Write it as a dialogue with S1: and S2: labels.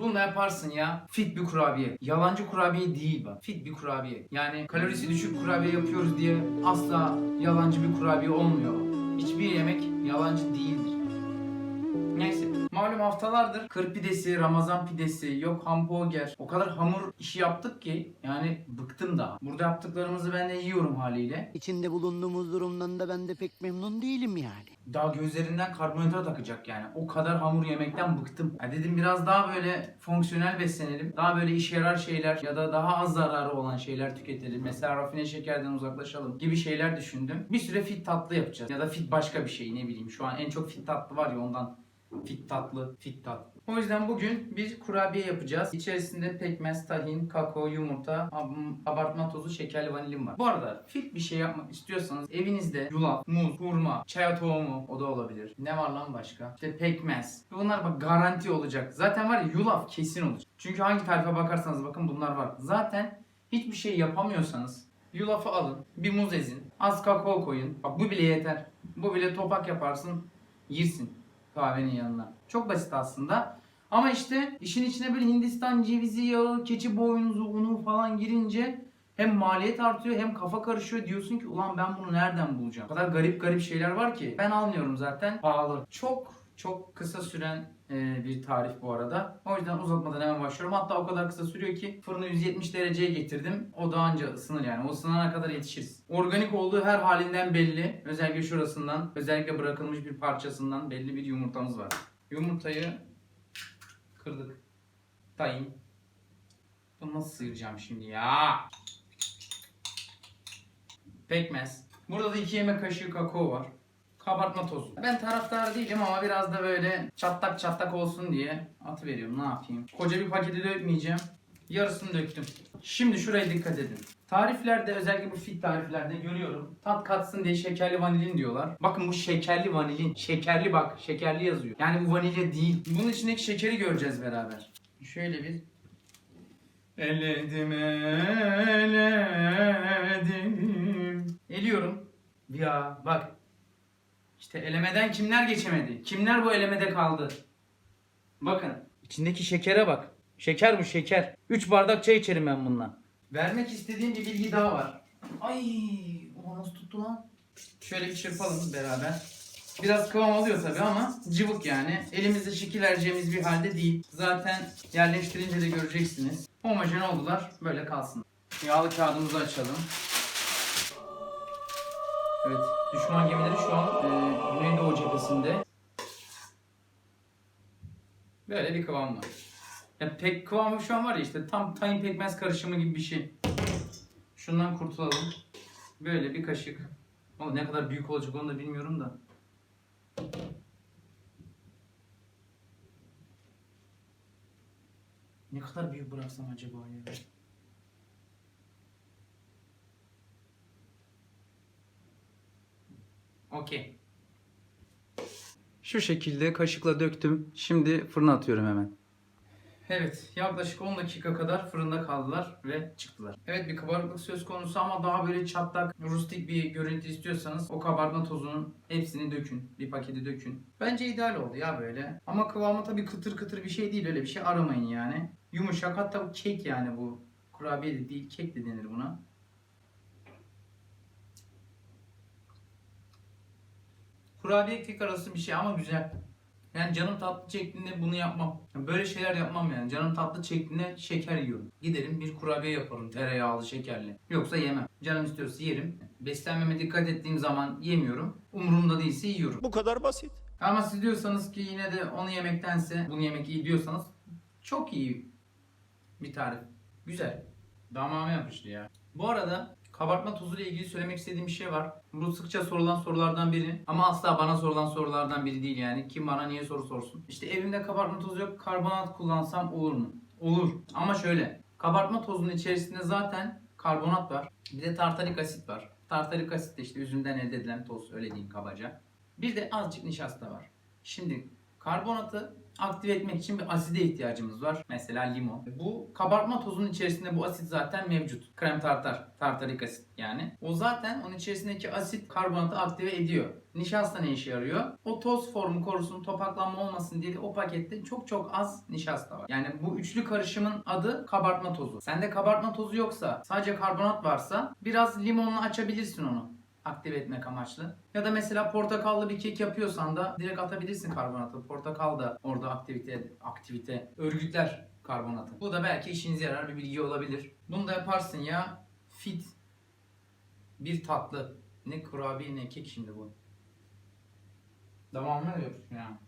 S1: Bunu da yaparsın ya. Fit bir kurabiye. Yalancı kurabiye değil bak. Fit bir kurabiye. Yani kalorisi düşük kurabiye yapıyoruz diye asla yalancı bir kurabiye olmuyor. Hiçbir yemek yalancı değildir. Malum haftalardır kır pidesi, ramazan pidesi, yok hamburger. O kadar hamur işi yaptık ki yani bıktım daha. Burada yaptıklarımızı ben de yiyorum haliyle.
S2: İçinde bulunduğumuz durumdan da ben de pek memnun değilim yani.
S1: Daha gözlerinden karbonhidrat akacak yani. O kadar hamur yemekten bıktım. Ya dedim biraz daha böyle fonksiyonel beslenelim. Daha böyle işe yarar şeyler ya da daha az zararı olan şeyler tüketelim. Mesela rafine şekerden uzaklaşalım gibi şeyler düşündüm. Bir süre fit tatlı yapacağız. Ya da fit başka bir şey ne bileyim. Şu an en çok fit tatlı var ya ondan. Fit tatlı, fit tatlı. O yüzden bugün bir kurabiye yapacağız. İçerisinde pekmez, tahin, kakao, yumurta, ab- abartma tozu, şekerli vanilin var. Bu arada fit bir şey yapmak istiyorsanız evinizde yulaf, muz, hurma, çaya tohumu o da olabilir. Ne var lan başka? İşte pekmez. Bunlar bak garanti olacak. Zaten var ya yulaf kesin olacak. Çünkü hangi tarife bakarsanız bakın bunlar var. Zaten hiçbir şey yapamıyorsanız yulafı alın, bir muz ezin, az kakao koyun. Bak bu bile yeter. Bu bile topak yaparsın, yersin kahvenin yanına. Çok basit aslında. Ama işte işin içine böyle Hindistan cevizi yağı, keçi boynuzu unu falan girince hem maliyet artıyor hem kafa karışıyor. Diyorsun ki ulan ben bunu nereden bulacağım? O kadar garip garip şeyler var ki. Ben almıyorum zaten. Pahalı. Çok çok kısa süren e, bir tarif bu arada. O yüzden uzatmadan hemen başlıyorum. Hatta o kadar kısa sürüyor ki fırını 170 dereceye getirdim. O da anca ısınır yani. O ısınana kadar yetişiriz. Organik olduğu her halinden belli. Özellikle şurasından, özellikle bırakılmış bir parçasından belli bir yumurtamız var. Yumurtayı kırdık. Tayin. Bunu nasıl sıyıracağım şimdi ya? Pekmez. Burada da 2 yemek kaşığı kakao var. Kabartma tozu. Ben taraftar değilim ama biraz da böyle çatlak çatlak olsun diye atıveriyorum. Ne yapayım? Koca bir paketi dökmeyeceğim. Yarısını döktüm. Şimdi şuraya dikkat edin. Tariflerde özellikle bu fit tariflerde görüyorum. Tat katsın diye şekerli vanilin diyorlar. Bakın bu şekerli vanilin. Şekerli bak. Şekerli yazıyor. Yani bu vanilya değil. Bunun içindeki şekeri göreceğiz beraber. Şöyle bir Eledim eledim. Eliyorum. Ya bak. İşte elemeden kimler geçemedi? Kimler bu elemede kaldı? Bakın. içindeki şekere bak. Şeker bu şeker. 3 bardak çay içerim ben bundan. Vermek istediğim bir bilgi daha var. Ay, o nasıl tuttu lan? Şöyle bir çırpalım beraber. Biraz kıvam alıyor tabii ama cıvık yani. Elimizde şekil vereceğimiz bir halde değil. Zaten yerleştirince de göreceksiniz. Homojen oldular. Böyle kalsın. Yağlı kağıdımızı açalım. Evet. Düşman gemileri şu an e, Güneydoğu cephesinde. Böyle bir kıvam var. Ya pek kıvamı şu an var ya işte tam tayin pekmez karışımı gibi bir şey. Şundan kurtulalım. Böyle bir kaşık. O ne kadar büyük olacak onu da bilmiyorum da. Ne kadar büyük bıraksam acaba ya? Okey. Şu şekilde kaşıkla döktüm. Şimdi fırına atıyorum hemen. Evet, yaklaşık 10 dakika kadar fırında kaldılar ve çıktılar. Evet bir kabarıklık söz konusu ama daha böyle çatlak, rustik bir görüntü istiyorsanız o kabartma tozunun hepsini dökün. Bir paketi dökün. Bence ideal oldu ya böyle. Ama kıvamı tabii kıtır kıtır bir şey değil. Öyle bir şey aramayın yani. Yumuşak hatta bu kek yani bu. Kurabiye de değil, kek de denir buna. Kurabiye kek arası bir şey ama güzel. Yani canım tatlı çektiğinde bunu yapmam. Yani Böyle şeyler yapmam yani. Canım tatlı çektiğinde şeker yiyorum. Giderim bir kurabiye yaparım tereyağlı şekerli. Yoksa yemem. Canım istiyorsa yerim. Beslenmeme dikkat ettiğim zaman yemiyorum. Umurumda değilse yiyorum.
S3: Bu kadar basit.
S1: Ama siz diyorsanız ki yine de onu yemektense bunu yemek iyi diyorsanız çok iyi bir tarif. Güzel. Damağıma yapıştı ya. Bu arada kabartma tozu ile ilgili söylemek istediğim bir şey var. Bu sıkça sorulan sorulardan biri. Ama asla bana sorulan sorulardan biri değil yani. Kim bana niye soru sorsun. İşte evimde kabartma tozu yok. Karbonat kullansam olur mu? Olur. Ama şöyle. Kabartma tozunun içerisinde zaten karbonat var. Bir de tartarik asit var. Tartarik asit de işte üzümden elde edilen toz. Öyle diyeyim kabaca. Bir de azıcık nişasta var. Şimdi Karbonatı aktive etmek için bir aside ihtiyacımız var. Mesela limon. Bu kabartma tozunun içerisinde bu asit zaten mevcut. Krem tartar, tartarik asit yani. O zaten onun içerisindeki asit karbonatı aktive ediyor. Nişasta ne işe yarıyor? O toz formu korusun, topaklanma olmasın diye o pakette çok çok az nişasta var. Yani bu üçlü karışımın adı kabartma tozu. Sende kabartma tozu yoksa, sadece karbonat varsa biraz limonla açabilirsin onu aktive etmek amaçlı. Ya da mesela portakallı bir kek yapıyorsan da direkt atabilirsin karbonatı. Portakal da orada aktivite aktivite örgütler karbonatı. Bu da belki işinize yarar bir bilgi olabilir. Bunu da yaparsın ya fit bir tatlı. Ne kurabiye ne kek şimdi bu. Devamlı yapıyorsun ya.